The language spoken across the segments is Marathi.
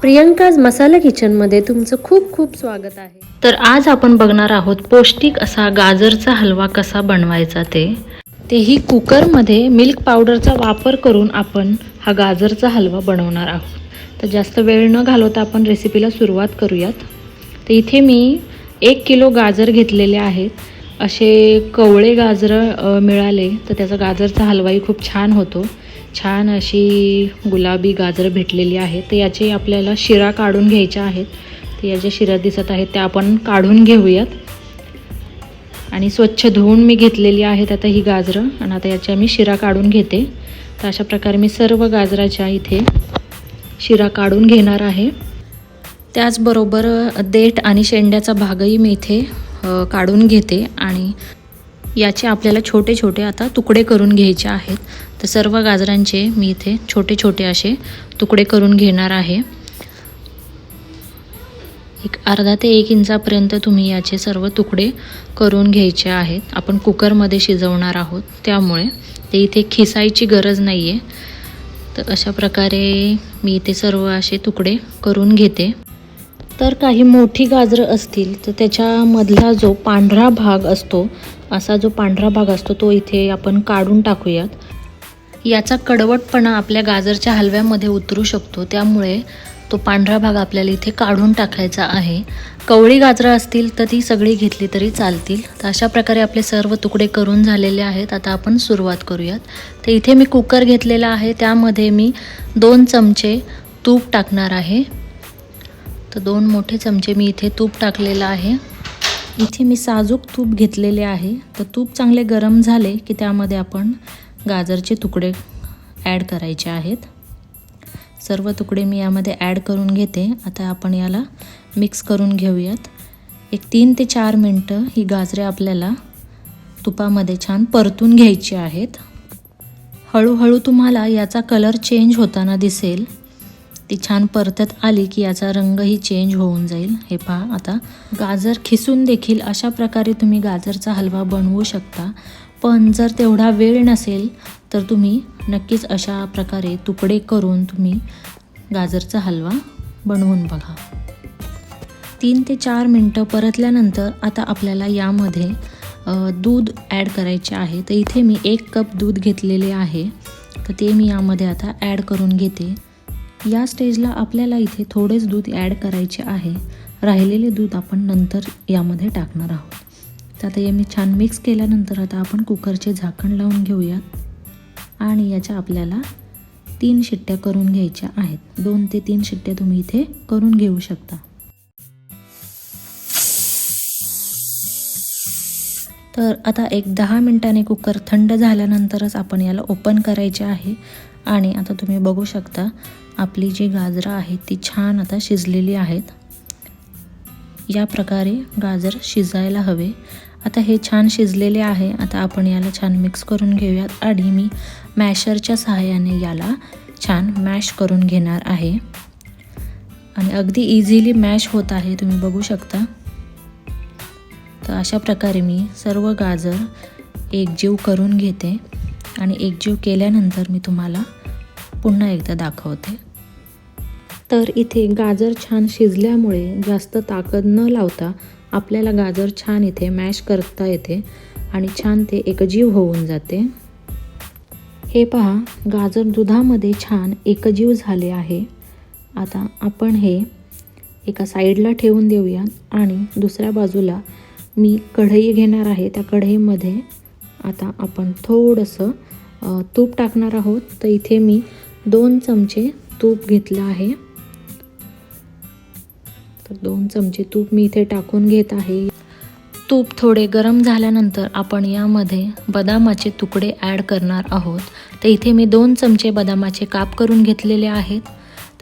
प्रियंकाज मसाला किचनमध्ये तुमचं खूप खूप स्वागत आहे. तर आज आपण बघणार आहोत पौष्टिक असा गाजरचा हलवा कसा बनवायचा ते. तेही कुकरमध्ये मिल्क पावडरचा वापर करून आपण हा गाजरचा हलवा बनवणार आहोत. तर जास्त वेळ न घालवता आपण रेसिपीला सुरुवात करूयात. तर इथे मी एक किलो गाजर घेतलेले आहेत. असे कवळे गाजर मिळाले तर त्याचा गाजरचा हलवाही खूप छान होतो. छान अशी गुलाबी गाजरं भेटलेली आहे तर याचे आपल्याला शिरा काढून घ्यायच्या आहेत. तर या ज्या शिरा दिसत आहेत त्या आपण काढून घेऊयात. आणि स्वच्छ धुवून मी घेतलेली आहेत आता ही गाजरं. आणि आता याच्या मी शिरा काढून घेते. तर अशा प्रकारे मी सर्व गाजराच्या इथे शिरा काढून घेणार आहे. त्याचबरोबर देठ आणि शेंड्याचा भागही मी इथे काढून घेते. आणि याचे आपल्याला छोटे छोटे आता तुकडे करून घ्यायचे आहेत. तर सर्व गाजरांचे मी इथे छोटे छोटे असे तुकडे करून घेणार आहे. एक अर्धा ते एक इंचापर्यंत तुम्ही याचे सर्व तुकडे करून घ्यायचे आहेत. आपण कुकरमध्ये शिजवणार आहोत. त्यामुळे ते इथे खिसायची गरज नाही आहे तर अशा प्रकारे मी इथे सर्व असे तुकडे करून घेते. तर काही मोठी गाजरं असतील तर त्याच्यामधला जो पांढरा भाग असतो असा जो पांढरा भाग असतो तो इथे आपण काढून टाकूयात. याचा कडवटपणा आपल्या गाजरच्या हलव्यामध्ये उतरू शकतो त्यामुळे तो पांढरा भाग आपल्याला इथे काढून टाकायचा आहे. कवळी गाजरं असतील तर ती सगळी घेतली तरी चालतील. तर अशा प्रकारे आपले सर्व तुकडे करून झालेले आहेत. आता आपण सुरुवात करूयात. तर इथे मी कुकर घेतलेला आहे. त्यामध्ये मी दोन चमचे तूप टाकणार आहे. तर दोन मोठे चमचे मी इथे तूप टाकलेलं आहे. इथे मी साजूक तूप घेतलेले आहे. तर तूप चांगले गरम झाले की त्यामध्ये आपण गाजरचे तुकडे ॲड करायचे आहेत. सर्व तुकडे मी यामध्ये ॲड करून घेते. आता आपण याला मिक्स करून घेऊयात. एक तीन ते चार मिनटं ही गाजरे आपल्याला तुपामध्ये छान परतून घ्यायची आहेत. हळूहळू तुम्हाला याचा कलर चेंज होताना दिसेल. ती छान परतत आली की याचा रंगही चेंज होऊन जाईल. हे पहा आता. गाजर खिसून देखील अशा प्रकारे तुम्ही गाजरचा हलवा बनवू शकता. पण जर तेवढा वेळ नसेल तर तुम्ही नक्कीच अशा प्रकारे तुकडे करून तुम्ही गाजरचा हलवा बनवून बघा. तीन ते चार मिनटं परतल्यानंतर आता आपल्याला यामध्ये दूध ॲड करायचे आहे. तर इथे मी एक कप दूध घेतलेले आहे. तर ते मी यामध्ये आता ॲड करून घेते. या स्टेजला आपल्याला इथे थोडेच दूध ॲड करायचे आहे. राहिलेले दूध आपण नंतर यामध्ये टाकणार आहोत. तर आता हे मी छान मिक्स केल्यानंतर आता आपण कुकरचे झाकण लावून घेऊयात. आणि याच्या आपल्याला तीन शिट्ट्या करून घ्यायच्या आहेत. दोन ते तीन शिट्ट्या तुम्ही इथे करून घेऊ शकता. तर आता एक दहा मिनटाने कुकर थंड झाल्यानंतरच आपण याला ओपन करायचे आहे. आणि आता तुम्ही बघू शकता आपली जी गाजरं आहेत ती छान आता शिजलेली आहेत. या प्रकारे गाजर शिजायला हवे. आता हे छान शिजलेले आहे. आता आपण याला छान मिक्स करून घेऊयात आणि मी मॅशरच्या सहाय्याने याला छान मॅश करून घेणार आहे. आणि अगदी इझिली मॅश होत आहे तुम्ही बघू शकता. तर अशा प्रकारे मी सर्व गाजर एकजीव करून घेते. आणि एकजीव केल्यानंतर मी तुम्हाला पुन्हा एकदा दाखवते. तर इथे गाजर छान शिजल्यामुळे जास्त ताकद न लावता आपल्याला गाजर छान इथे मॅश करता येते आणि छान ते एकजीव होऊन जाते. हे पहा गाजर दुधामध्ये छान एकजीव झाले आहे. आता आपण हे एका साईडला ठेवून देऊया आणि दुसऱ्या बाजूला मी कढई घेणार आहे. त्या कढईमध्ये आता आपण थोडंसं तूप टाकणार आहोत. तर इथे मी दोन चमचे तूप घेतलं आहे. तर दोन चमचे तूप मी इथे टाकून घेत आहे. तूप थोडे गरम झाल्यानंतर आपण यामध्ये बदामाचे तुकडे ॲड करणार आहोत. तर इथे मी दोन चमचे बदामाचे काप करून घेतलेले आहेत.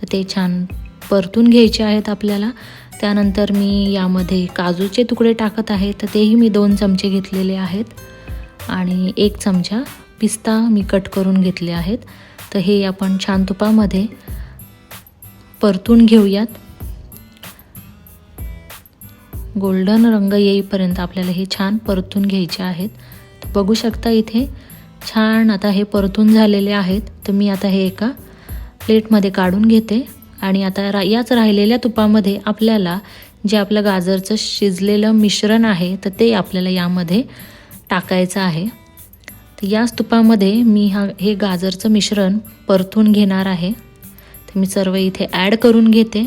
तर ते छान परतून घ्यायचे आहेत आपल्याला. त्यानंतर मी यामध्ये काजूचे तुकडे टाकत आहे. तर तेही मी दोन चमचे घेतलेले आहेत. आणि एक चमचा पिस्ता मी कट करून घेतले आहेत. तर हे आपण छान तुपामध्ये परतून घेऊयात. गोल्डन रंग येईपर्यंत आपल्याला हे छान परतून घ्यायचे आहेत. तर बघू शकता इथे छान आता हे परतून झालेले आहेत. तर मी आता हे एका प्लेटमध्ये काढून घेते. आणि आता रा याच राहिलेल्या तुपामध्ये आपल्याला जे आपलं गाजरचं शिजलेलं मिश्रण आहे तर ते आपल्याला यामध्ये टाकायचं आहे. तर या स्तूपामध्ये मी हा हे गाजरचं मिश्रण परतून घेणार आहे. तर मी सर्व इथे ॲड करून घेते.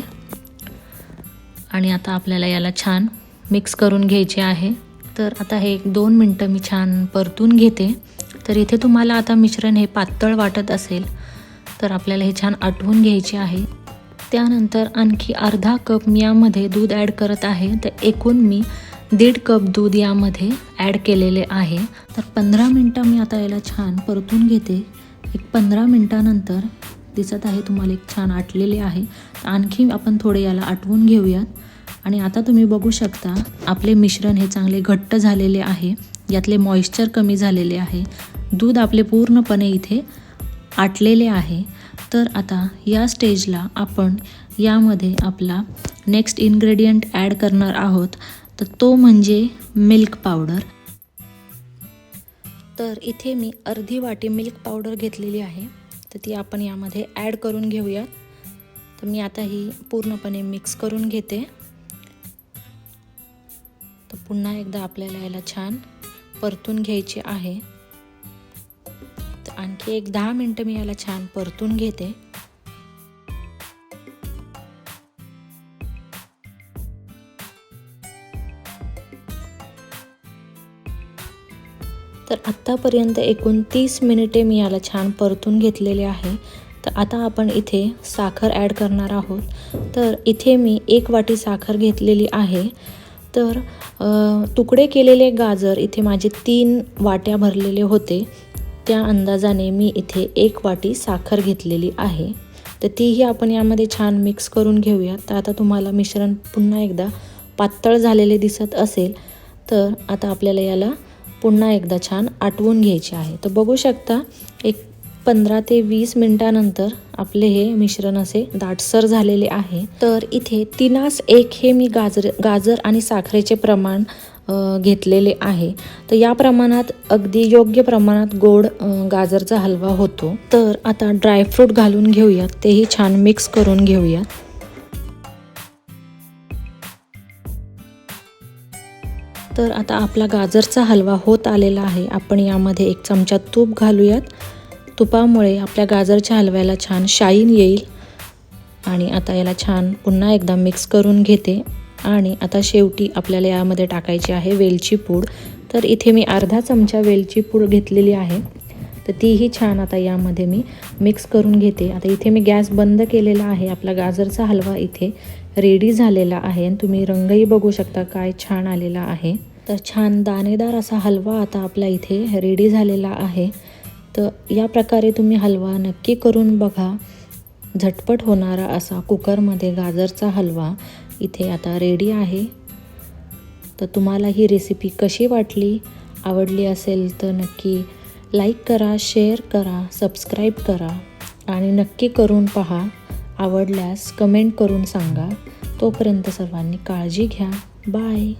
आणि आता आपल्याला याला छान मिक्स करून घ्यायचे आहे. तर आता हे एक दोन मिनटं मी छान परतून घेते. तर इथे तुम्हाला आता मिश्रण हे पातळ वाटत असेल तर आपल्याला हे छान आटवून घ्यायचे आहे. त्यानंतर आणखी अर्धा कप मी यामध्ये दूध ॲड करत आहे. तर एकूण मी दीड कप दूध यामध्ये ॲड केलेले आहे. तर पंधरा मिनटं मी आता याला छान परतून घेते. एक पंधरा मिनटानंतर दिसत आहे तुम्हाला एक छान आटलेले आहे. आणखी आपण थोडे याला आटवून घेऊयात. आणि आता तुम्ही बघू शकता आपले मिश्रण हे चांगले घट्ट झालेले आहे. यातले मॉइश्चर कमी झालेले आहे. दूध आपले पूर्णपणे इथे आटलेले आहे. तर आता या स्टेजला आपण यामध्ये आपला नेक्स्ट इन्ग्रेडियंट ॲड करणार आहोत. तर तो म्हणजे मिल्क पावडर तर इथे मी अर्धी वाटी मिल्क पावडर घेतलेली आहे. तर ती आपण यामध्ये ॲड करून घेऊयात. तर मी आता ही पूर्णपणे मिक्स करून घेते. तर पुन्हा एकदा आपल्याला याला छान परतून घ्यायचे आहे. तर आणखी एक दहा मिनटं मी याला छान परतून घेते. तर आत्तापर्यंत एकूण तीस मिनिटे मी याला छान परतून घेतलेले आहे. तर आता आपण इथे साखर ॲड करणार आहोत. तर इथे मी एक वाटी साखर घेतलेली आहे. तर तुकडे केलेले गाजर इथे माझे तीन वाट्या भरलेले होते. त्या अंदाजाने मी इथे एक वाटी साखर घेतलेली आहे. तर तीही आपण यामध्ये छान मिक्स करून घेऊया. तर आता तुम्हाला मिश्रण पुन्हा एकदा पातळ झालेले दिसत असेल. तर आता आपल्याला याला पुन्हा एकदा छान आटवून घ्यायचे आहे. तर बघू शकता एक पंधरा ते वीस मिनिटानंतर आपले हे मिश्रण असे दाटसर झालेले आहे. तर इथे तिनास एक हे मी गाजर गाजर आणि साखरेचे प्रमाण घेतलेले आहे. तर या प्रमाणात अगदी योग्य प्रमाणात गोड गाजरचा हलवा होतो. तर आता ड्रायफ्रूट घालून घेऊयात. तेही छान मिक्स करून घेऊयात. तर आता आपला गाजरचा हलवा होत आलेला आहे. आपण यामध्ये एक चमचा तूप घालूयात. तुपामुळे आपल्या गाजरच्या हलव्याला छान शाईन येईल. आणि आता याला छान पुन्हा एकदा मिक्स करून घेते. आणि आता शेवटी आपल्याला यामध्ये टाकायची आहे वेलची पूड. तर इथे मी अर्धा चमचा वेलची पूड घेतलेली आहे. तर तीही छान आता यामध्ये मी मिक्स करून घेते. आता इथे मी गॅस बंद केलेला आहे. आपला गाजरचा हलवा इथे रेडी झालेला आहे आणि तुम्ही रंगही बघू शकता काय छान आलेला आहे. तर छान दाणेदार असा हलवा आता आपला इथे रेडी झालेला आहे. तर या प्रकारे तुम्ही हलवा नक्की करून बघा. झटपट होणारा असा कुकरमध्ये गाजरचा हलवा इथे आता रेडी आहे. तर तुम्हाला ही रेसिपी कशी वाटली आवडली असेल तर नक्की लाईक करा शेअर करा सबस्क्राईब करा आणि नक्की करून पहा. आवडल्यास कमेंट करून सांगा. तोपर्यंत सर्वांनी काळजी घ्या. बाय.